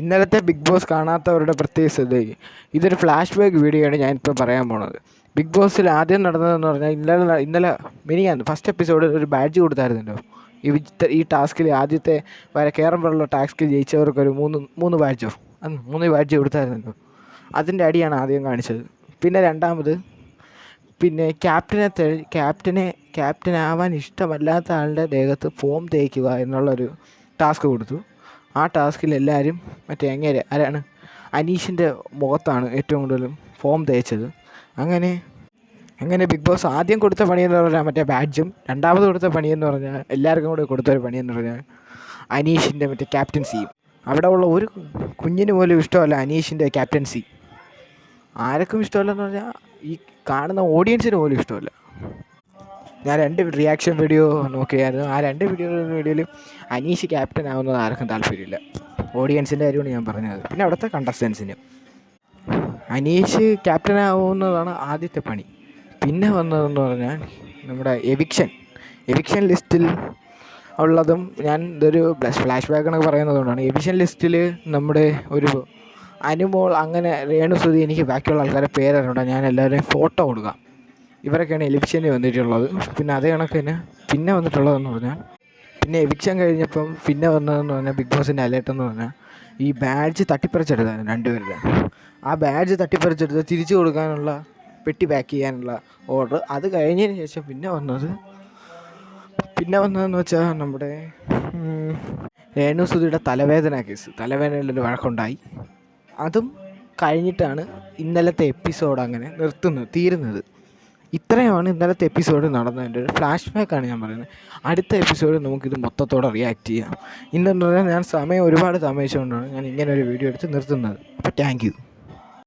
ഇന്നലത്തെ big boss കാണാത്തവരുടെ പ്രത്യേക ശ്രദ്ധയ്ക്ക് ഇതൊരു ഫ്ലാഷ് ബാക്ക് വീഡിയോ ആണ് ഞാനിപ്പോൾ പറയാൻ പോണത്. ബിഗ് ബോസിൽ ആദ്യം നടന്നതെന്ന് പറഞ്ഞാൽ ഇന്നലെ ഇന്നലെ മിനിയാന്ന് ഫസ്റ്റ് എപ്പിസോഡിൽ ഒരു ബാഡ്ജ് കൊടുത്തായിരുന്നല്ലോ. ഈ ഈ ടാസ്കിൽ ആദ്യത്തെ വരെ കയറുമ്പോഴുള്ള ടാസ്കിൽ ജയിച്ചവർക്കൊരു മൂന്ന് മൂന്ന് ബാഡ്ജോ അന്ന് മൂന്ന് ബാഡ്ജ് കൊടുത്തായിരുന്നല്ലോ. അതിന്റെ അടിയാണ് ആദ്യം കാണിച്ചത്. പിന്നെ രണ്ടാമത് പിന്നെ ക്യാപ്റ്റനെ ക്യാപ്റ്റനെ ക്യാപ്റ്റൻ ആവാൻ ഇഷ്ടമല്ലാത്ത ആളുടെ ദേഹത്ത് ഫോം തേക്കുക എന്നുള്ളൊരു ടാസ്ക് കൊടുത്തു. ആ ടാസ്കിൽ എല്ലാവരും മറ്റേ അങ്ങേരെ ആരാണ്? അനീഷിന്റെ മുഖത്താണ് ഏറ്റവും കൂടുതലും ഫോം തേച്ചത്. അങ്ങനെ അങ്ങനെ ബിഗ് ബോസ് ആദ്യം കൊടുത്ത പണിയെന്ന് പറഞ്ഞാൽ മറ്റേ ബാഡ്ജും രണ്ടാമത് കൊടുത്ത പണിയെന്ന് പറഞ്ഞാൽ എല്ലാവർക്കും കൂടെ കൊടുത്തൊരു പണിയെന്ന് പറഞ്ഞാൽ അനീഷിന്റെ മറ്റേ ക്യാപ്റ്റൻസിയും അവിടെ ഉള്ള ഒരു കുഞ്ഞിന് പോലും ഇഷ്ടമല്ല അനീഷിന്റെ ക്യാപ്റ്റൻസി ആർക്കും ഇഷ്ടമല്ലെന്ന് പറഞ്ഞാൽ ഈ കാണുന്ന ഓഡിയൻസിന് പോലും ഇഷ്ടമല്ല. ഞാൻ രണ്ട് റിയാക്ഷൻ വീഡിയോ നോക്കിയായിരുന്നു. ആ രണ്ട് വീഡിയോ വീഡിയോയിലും അനീഷ് ക്യാപ്റ്റൻ ആവുന്നത് ആർക്കും താല്പര്യമില്ല. ഓഡിയൻസിന്റെ കാര്യമാണ് ഞാൻ പറഞ്ഞത്. പിന്നെ അവിടുത്തെ കണ്ടസ്റ്റൻസിന് അനീഷ് ക്യാപ്റ്റൻ ആവുന്നതാണ് ആദ്യത്തെ പണി. പിന്നെ വന്നതെന്ന് പറഞ്ഞാൽ നമ്മുടെ എവിക്ഷൻ എവിക്ഷൻ ലിസ്റ്റിൽ ഉള്ളതും ഞാൻ ഇതൊരു ഫ്ലാഷ് ബാക്ക് എന്നൊക്കെ പറയുന്നതുകൊണ്ടാണ് എവിഷൻ ലിസ്റ്റിൽ നമ്മുടെ ഒരു അനുമോൾ അങ്ങനെ രേണുസുതി എനിക്ക് ബാക്കിയുള്ള ആൾക്കാരെ പേരറിഞ്ഞൂടാ ഞാൻ എല്ലാവരെയും ഫോട്ടോ കൊടുക്കാം. ഇവരൊക്കെയാണ് എലിപ്ഷ്യനിൽ വന്നിട്ടുള്ളത്. പിന്നെ അതേ കണക്ക് തന്നെ പിന്നെ വന്നിട്ടുള്ളതെന്ന് പറഞ്ഞാൽ പിന്നെ എവിക്ഷൻ കഴിഞ്ഞപ്പം പിന്നെ വന്നതെന്ന് പറഞ്ഞാൽ ബിഗ് ബോസിന്റെ അലേർട്ട് എന്ന് പറഞ്ഞാൽ ഈ ബാഡ്ജ് തട്ടിപ്പറിച്ചെടുത്തായിരുന്നു രണ്ടുപേരുടെ. ആ ബാഡ്ജ് തട്ടിപ്പറിച്ചെടുത്ത് തിരിച്ചു കൊടുക്കാനുള്ള പെട്ടി പാക്ക് ചെയ്യാനുള്ള ഓർഡർ അത് കഴിഞ്ഞതിന് ശേഷം പിന്നെ വന്നത് പിന്നെ വന്നതെന്ന് വെച്ചാൽ നമ്മുടെ രേണു രേണുസുതിയുടെ തലവേദന കേസ് തലവേദനയിലൊരു വഴക്കുണ്ടായി. അതും കഴിഞ്ഞിട്ടാണ് ഇന്നലത്തെ എപ്പിസോഡ് അങ്ങനെ നിർത്തുന്നത് തീരുന്നത്. ഇത്രയുമാണ് ഇന്നലത്തെ എപ്പിസോഡ് നടന്നതിന്റെ ഒരു ഫ്ലാഷ് ബാക്കാണ് ഞാൻ പറയുന്നത്. അടുത്ത എപ്പിസോഡ് നമുക്കിത് മൊത്തത്തോടെ റിയാക്ട് ചെയ്യാം. ഇന്നെന്ന് പറഞ്ഞാൽ ഞാൻ സമയം ഒരുപാട് താമസിച്ചുകൊണ്ടാണ് ഞാൻ ഇങ്ങനെ ഒരു വീഡിയോ എടുത്ത് നിർത്തുന്നത്. അപ്പോൾ താങ്ക് യു